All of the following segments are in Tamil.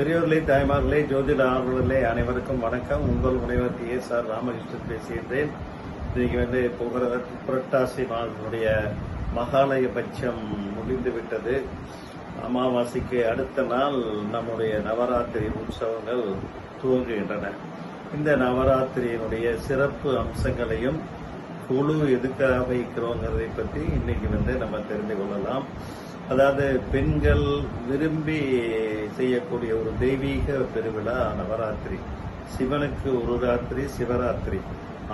பெரியோர்களே தாய்மார்களே ஜோதிட ஆர்வலர்களே அனைவருக்கும் வணக்கம். உங்கள் முனைவர் ஏ சார் ராமகிருஷ்ணன் பேசுகின்றேன். இன்னைக்கு வந்து புகழ புரட்டாசி மாதத்தினுடைய மகாலய பட்சம் முடிந்து விட்டது அமாவாசைக்கு அடுத்த நாள் நம்முடைய நவராத்திரி உற்சவங்கள் துவங்குகின்றன. இந்த நவராத்திரியினுடைய சிறப்பு அம்சங்களையும் குழு எதுக்காக வைக்கிறோங்கிறதை பற்றி இன்னைக்கு வந்து நம்ம தெரிந்து கொள்ளலாம். அதாவது பெண்கள் விரும்பி செய்யக்கூடிய ஒரு தெய்வீக பெருவிழா நவராத்திரி. சிவனுக்கு ஒரு ராத்திரி சிவராத்திரி.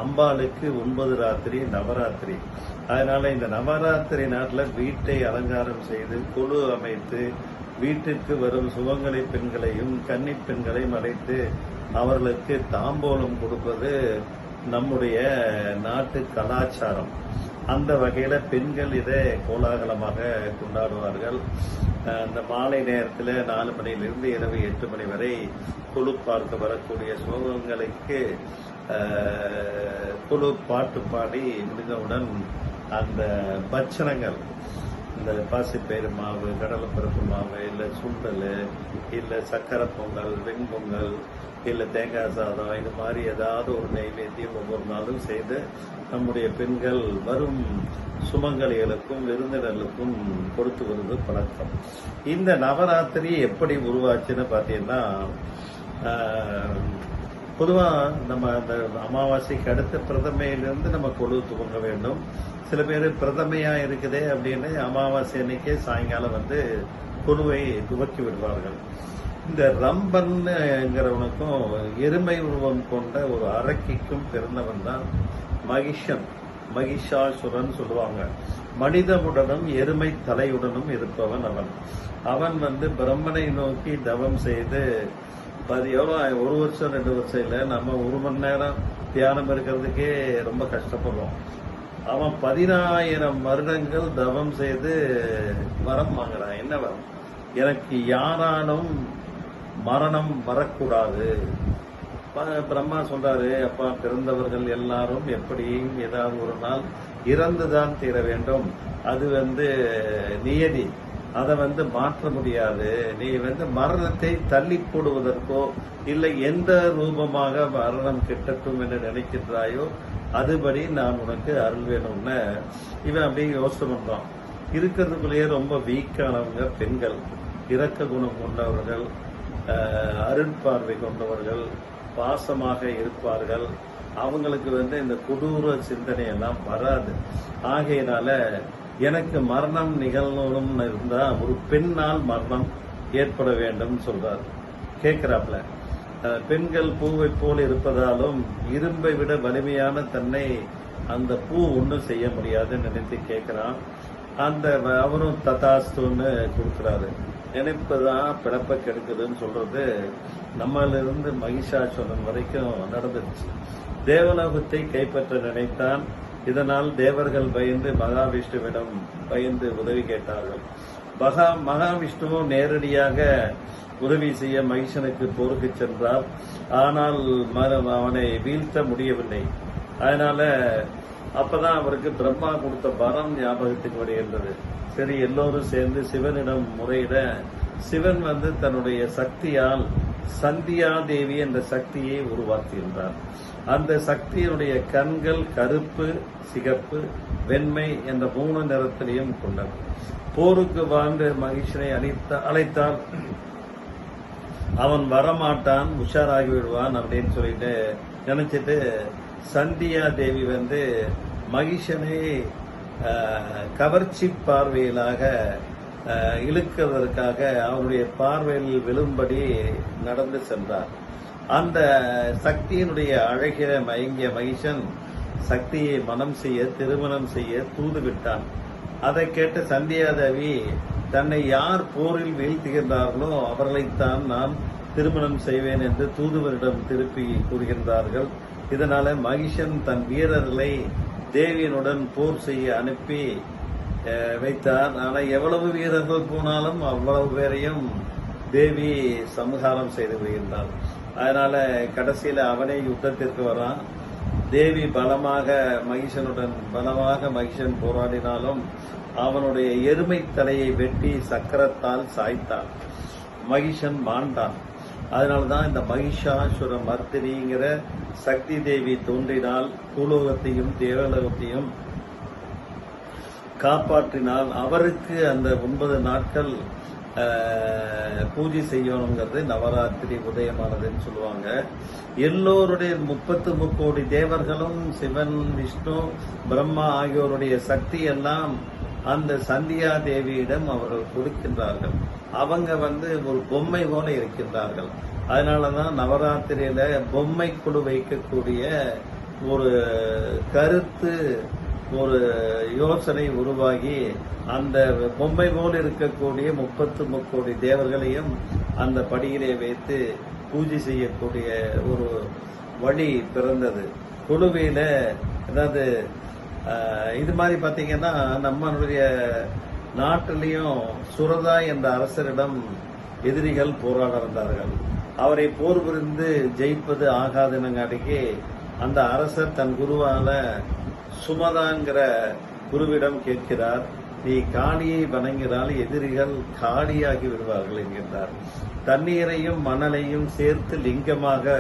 அம்பாளுக்கு ஒன்பது ராத்திரி நவராத்திரி. அதனால இந்த நவராத்திரி நாட்டில் வீட்டை அலங்காரம் செய்து குழு அமைத்து வீட்டிற்கு வரும் சுகங்களை பெண்களையும் கன்னி பெண்களையும் அழைத்து அவர்களுக்கு தாம்பூலம் கொடுப்பது நம்முடைய நாட்டு கலாச்சாரம். அந்த வகையில பெண்கள் இதை கோலாகலமாக கொண்டாடுவார்கள். அந்த மாலை நேரத்தில் நாலு மணியிலிருந்து இரவு எட்டு மணி வரை குழு பார்க்க வரக்கூடிய சோகங்களுக்கு குழு பாட்டு பாடி முடிந்தவுடன் அந்த பட்சணங்கள் இந்த பாசிப்பயிறு மாவு கடலைப்பருப்பு மாவு இல்லை சுண்டல் இல்லை சக்கரை பொங்கல் வெண்பொங்கல் இல்லை தேங்காய் சாதம் இது மாதிரி ஏதாவது ஒரு நைவேத்தியம் ஒவ்வொரு நாளும் செய்து நம்முடைய பெண்கள் வரும் சுமங்கலிகளுக்கும் விருந்தினர்களுக்கும் கொடுத்து வருவது பழக்கம். இந்த நவராத்திரி எப்படி உருவாச்சுன்னு பார்த்தீங்கன்னா பொதுவாக பொதுவா நம்ம அந்த அமாவாசைக்கு அடுத்த பிரதமையிலிருந்து நம்ம கொழு துவங்க வேண்டும். சில பேர் பிரதமையா இருக்குதே அப்படின்னு அமாவாசை அன்னைக்கே சாயங்காலம் வந்து கொழுவை துவக்கி விடுவார்கள். இந்த ரம்பன்ங்கிறவனுக்கும் எருமை உருவம் கொண்ட ஒரு அரக்கிக்கும் பிறந்தவன் தான் மகிஷன். மகிஷாசுரன் சொல்லுவாங்க. மனிதனுடனும் எருமை தலையுடனும் இருப்பவன் அவன். அவன் வந்து பிரம்மனை நோக்கி தவம் செய்து அது எவ்வளோ ஒரு வருஷம் ரெண்டு வருஷம் இல்லை. நம்ம ஒரு மணி நேரம் தியானம் இருக்கிறதுக்கே ரொம்ப கஷ்டப்படுறோம். அவன் பதினாயிரம் வருடங்கள் தவம் செய்து வரம் வாங்குறான். என்ன வரம்? எனக்கு யாராலும் மரணம் வரக்கூடாது. பிரம்மா சொல்றாரு அப்பா பிறந்தவர்கள் எல்லாரும் எப்படியும் ஏதாவது ஒரு நாள் இறந்துதான் தீர வேண்டும். அது வந்து நியதி. அதை வந்து மாற்ற முடியாது. நீ வந்து மரணத்தை தள்ளி போடுவதற்கோ இல்லை எந்த ரூபமாக மரணம் கிட்டட்டும் என்று நினைக்கின்றாயோ அதுபடி நான் உனக்கு அருள் வேணும்னு இவன் அப்படியே யோசனை பண்றான். இருக்கிறதுக்குள்ளேயே ரொம்ப வீக்கானவங்க பெண்கள். இரக்க குணம் கொண்டவர்கள் அஹ், அருட்பார்வை கொண்டவர்கள் பாசமாக இருப்பார்கள். அவங்களுக்கு வந்து இந்த கொடூர சிந்தனை எல்லாம் வராது. ஆகையினால எனக்கு மரணம் நிகழணும்னு இருந்தா ஒரு பெண்ணால் மரணம் ஏற்பட வேண்டும் சொல்றார். கேட்கிறாப்ல பெண்கள் பூவை போல் இருப்பதாலும் இரும்பை விட வலிமையான தன்னை அந்த பூ ஒன்றும் செய்ய முடியாதுன்னு நினைத்து கேட்கிறான் அந்த அவரும் ததாஸ்துன்னு கொடுக்குறாரு. நினைப்புதான் பிறப்ப கெடுக்குதுன்னு சொல்றது நம்மளிருந்து மகிஷாசுரன் வரைக்கும் நடந்துருச்சு. தேவலோகத்தை கைப்பற்ற நினைத்தான் இதனால் தேவர்கள் பயந்து மகாவிஷ்ணுவிடம் பயந்து உதவி கேட்டார்கள். மகா மகாவிஷ்ணுவும் நேரடியாக உதவி செய்ய மகிஷனுக்கு போருக்கு சென்றார். ஆனால் அவனை வீழ்த்த முடியவில்லை. அதனால அப்பதான் அவருக்கு பிரம்மா கொடுத்த பரம் ஞாபகத்துக்கு வருகின்றது. சரி எல்லோரும் சேர்ந்து சிவனிடம் முறையிட சிவன் வந்து தன்னுடைய சக்தியால் சந்தியா தேவி என்ற சக்தியை உருவாக்கியிருந்தான் அந்த சக்தியினுடைய கண்கள் கருப்பு சிகப்பு வெண்மை என்ற மூணு நிறத்திலையும் கொண்டது. போருக்கு வாழ்ந்து மகிஷனை அழைத்த அழைத்தால் அவன் வரமாட்டான் உஷாராகி விடுவான் அப்படின்னு சொல்லிட்டு நினைச்சிட்டு சந்தியா தேவி வந்து மகிஷனை கவர்ச்சி பார்வையிலாக இழுக்கிறதற்காக அவனுடைய பார்வையில் விழும்படி நடந்து சென்றார். அந்த சக்தியினுடைய அழகிற மயங்கிய மகிஷன் சக்தியை மனம் செய்ய திருமணம் செய்ய தூது விட்டான். அதை கேட்ட சந்தியாதேவி தன்னை யார் போரில் வீழ்த்துகின்றார்களோ அவர்களைத்தான் நான் திருமணம் செய்வேன் என்று தூதுவரிடம் திருப்பி கூறுகின்றார்கள். இதனால மகிஷன் தன் வீரர்களை தேவியனுடன் போர் செய்ய அனுப்பி வைத்தார். ஆனால் எவ்வளவு வீரர்கள் போனாலும் அவ்வளவு பேரையும் தேவி சமகாரம் செய்து விடுகின்றார் அதனால கடைசியில அவனே யுத்தத்திற்கு வரான் தேவி பலமாக மகிஷனுடன் பலமாக மகிஷன் போராடினாலும் அவனுடைய எருமை தலையை வெட்டி சக்கரத்தால் சாய்த்தான். மகிஷன் மாண்டான். அதனால்தான் இந்த மகிஷாசுர மர்த்தினிங்கிற சக்தி தேவி தோன்றினால் பூலோகத்தையும் தேவலோகத்தையும் காப்பாற்றினால் அவருக்கு அந்த ஒன்பது நாட்கள் பூஜை செய்யணுங்கிறது நவராத்திரி உதயமானதுன்னு சொல்லுவாங்க. எல்லோருடைய முப்பத்து முக்கோடி தேவர்களும் சிவன் விஷ்ணு பிரம்மா ஆகியோருடைய சக்தி எல்லாம் அந்த சந்தியா தேவியிடம் அவர்கள் கொடுக்கின்றார்கள். அவங்க வந்து ஒரு பொம்மை போல இருக்கின்றார்கள். அதனாலதான் நவராத்திரியில பொம்மை குழு வைக்கக்கூடிய ஒரு கருத்து ஒரு யோசனை உருவாகி அந்த பொம்மை போல் இருக்கக்கூடிய முப்பத்து முக்கோடி தேவர்களையும் அந்த படியிலே வைத்து பூஜை செய்யக்கூடிய ஒரு வழி பிறந்தது. குழுவையில அதாவது இது மாதிரி பாத்தீங்கன்னா நம்மளுடைய நாட்டிலையும் சுரதா என்ற அரசரிடம் எதிரிகள் போராட வந்தார்கள். அவரை போர் புரிந்து ஜெயிப்பது ஆகாதுனங்காட்டிக்கு அந்த அரசர் தன் குருவான சுமதாங்கிற குருவிடம் கேட்கிறார் நீ காளியை வணங்கினால் எதிரிகள் காளியாகி விடுவார்கள் என்கின்றார். தண்ணீரையும் மணலையும் சேர்த்து லிங்கமாக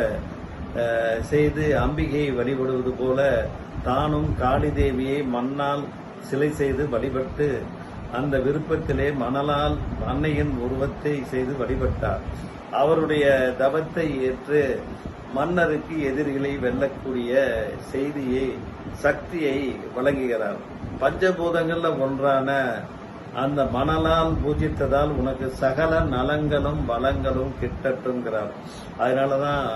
செய்து அம்பிகையை வழிபடுவது போல தானும் காளி தேவியை மண்ணால் சிலை செய்து வழிபட்டு அந்த விருப்பத்திலே மணலால் அன்னையின் உருவத்தை செய்து வழிபட்டார். அவருடைய தவத்தை ஏற்று மன்னருக்கு எதிரிகளை வெல்லக்கூடிய செய்தியை சக்தியை வழங்குகிறார். பஞ்சபூதங்கள்ல ஒன்றான அந்த மணலால் பூஜித்ததால் உனக்கு சகல நலங்களும் வளங்களும் கிட்டட்டுங்கிறார் அதனாலதான்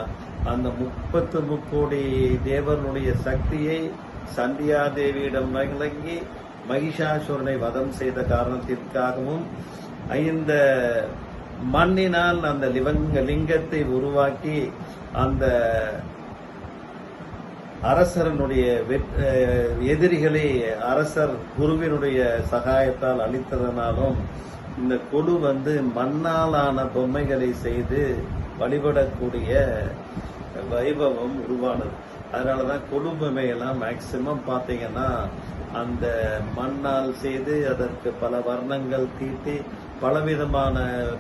அந்த முப்பத்து முக்கோடி தேவனுடைய சக்தியை சந்தியா தேவியிடம் விளங்கி மகிஷாசுரனை வதம் செய்த காரணத்திற்காகவும் இந்த மண்ணினால் அந்த லிவங்க லிங்கத்தை உருவாக்கி அந்த அரசரனுடைய எதிரிகளை அரசர் குருவினுடைய சகாயத்தால் அளித்ததனாலும் இந்த குழு வந்து மண்ணாலான பொம்மைகளை செய்து வழிபடக்கூடிய வைபவம் உருவானது. அதனாலதான் தான் பொம்மையெல்லாம் மேக்சிமம் பாத்தீங்கன்னா அந்த மண்ணால் செய்து அதற்கு பல வர்ணங்கள் தீட்டி பலவிதமான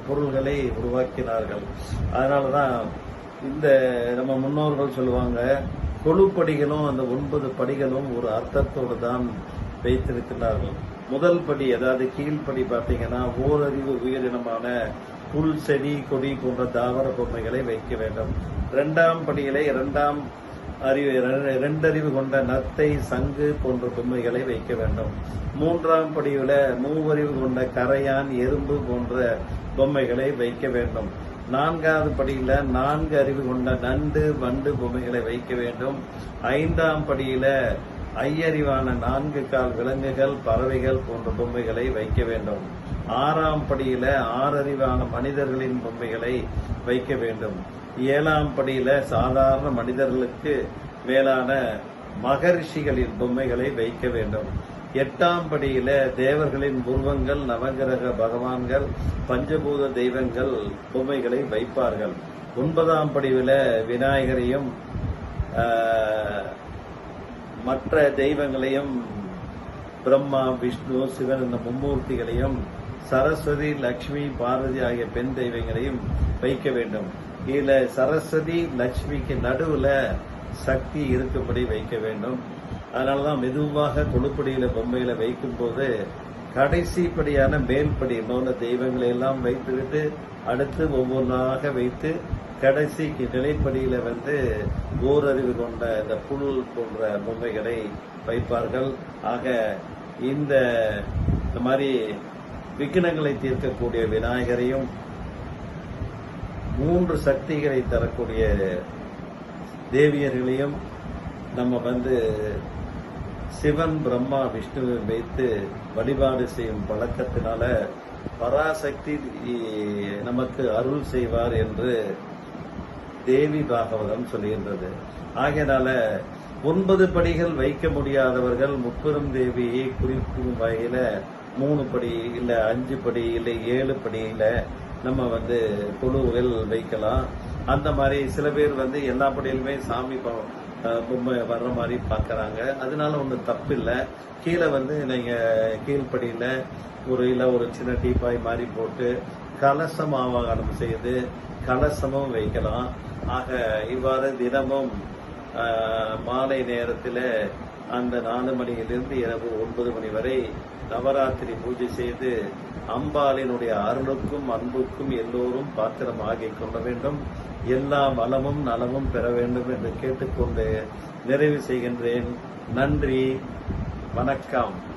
பொருள்களை உருவாக்கினார்கள். அதனாலதான் இந்த நம்ம முன்னோர்கள் சொல்லுவாங்க கொழுப்படிகளும் அந்த ஒன்பது படிகளும் ஒரு அர்த்தத்தோடு தான் வைத்திருக்கிறார்கள். முதல் படி அதாவது கீழ்ப்படி பார்த்தீங்கன்னா ஓரறிவு உயிரினமான புல் செடி கொடி போன்ற தாவர பொம்மைகளை வைக்க வேண்டும். இரண்டாம் படிகளை இரண்டாம் அறிவு இரண்டறிவு கொண்ட நத்தை சங்கு போன்ற பொம்மைகளை வைக்க வேண்டும். மூன்றாம் படியில மூவறிவு கொண்ட கரையான் எறும்பு போன்ற பொம்மைகளை வைக்க வேண்டும். நான்காவது படியில நான்கு அறிவு கொண்ட நண்டு வண்டு பொம்மைகளை வைக்க வேண்டும். ஐந்தாம் படியில ஐயறிவான நான்கு கால் விலங்குகள் பறவைகள் போன்ற பொம்மைகளை வைக்க வேண்டும். ஆறாம் படியில ஆறறிவான மனிதர்களின் பொம்மைகளை வைக்க வேண்டும். ஏழாம் படியில சாதாரண மனிதர்களுக்கு மேலான மகரிஷிகளின் பொம்மைகளை வைக்க வேண்டும். எட்டாம் படியில தேவர்களின் உருவங்கள் நவகிரக பகவான்கள் பஞ்சபூத தெய்வங்கள் பொம்மைகளை வைப்பார்கள். ஒன்பதாம் படியில விநாயகரையும் மற்ற தெய்வங்களையும் பிரம்மா விஷ்ணு சிவன் இந்த மும்மூர்த்திகளையும் சரஸ்வதி லக்ஷ்மி பார்வதி ஆகிய பெண் தெய்வங்களையும் வைக்க வேண்டும். இதுல சரஸ்வதி லட்சுமிக்கு நடுவுல சக்தி இருக்கும்படி வைக்க வேண்டும். அதனாலதான் மெதுவாக கொழுப்படியில பொம்மையில வைக்கும் போது கடைசி படியான மேல்படி இன்னொன்று தெய்வங்களை எல்லாம் வைத்துவிட்டு அடுத்து ஒவ்வொன்றாக வைத்து கடைசிக்கு நிலைப்படியில வந்து ஓரறிவு கொண்ட இந்த புல் போன்ற பொம்மைகளை வைப்பார்கள். ஆக இந்த இந்த மாதிரி விக்னங்களை தீர்க்கக்கூடிய விநாயகரையும் மூன்று சக்திகளை தரக்கூடிய தேவியர்களையும் நம்ம வந்து சிவன் பிரம்மா விஷ்ணுவை வைத்து வழிபாடு செய்யும் பழக்கத்தினால பராசக்தி நமக்கு அருள் செய்வார் என்று தேவி பாகவதம் சொல்கின்றது. ஆகையினால ஒன்பது படிகள் வைக்க முடியாதவர்கள் முப்பெரும் தேவியை குறிக்கும் வகையில மூணு படி இல்ல அஞ்சு படி இல்ல ஏழு படியில நம்ம வந்து குழுவில் வைக்கலாம். அந்த மாதிரி சில பேர் வந்து எல்லா படியிலுமே சாமி பொம்மை வர்ற மாதிரி பார்க்குறாங்க அதனால ஒன்றும் தப்பு இல்லை கீழே வந்து நீங்கள் கீழ்ப்படியில் ஒரு இல்லை ஒரு சின்ன டீப்பாய் மாதிரி போட்டு கலசம் ஆவாகனம் செய்து கலசமும் வைக்கலாம். ஆக இவ்வாறு தினமும் மாலை நேரத்தில் அந்த நாலு மணியிலிருந்து இரவு ஒன்பது மணி வரை நவராத்திரி பூஜை செய்து அம்பாளினுடைய அருளுக்கும் அன்புக்கும் எல்லோரும் பாத்திரமாகிக் கொள்ள வேண்டும். எல்லா வளமும் நலமும் பெற வேண்டும் என்று கேட்டுக்கொண்டு நிறைவு செய்கின்றேன். நன்றி. வணக்கம்.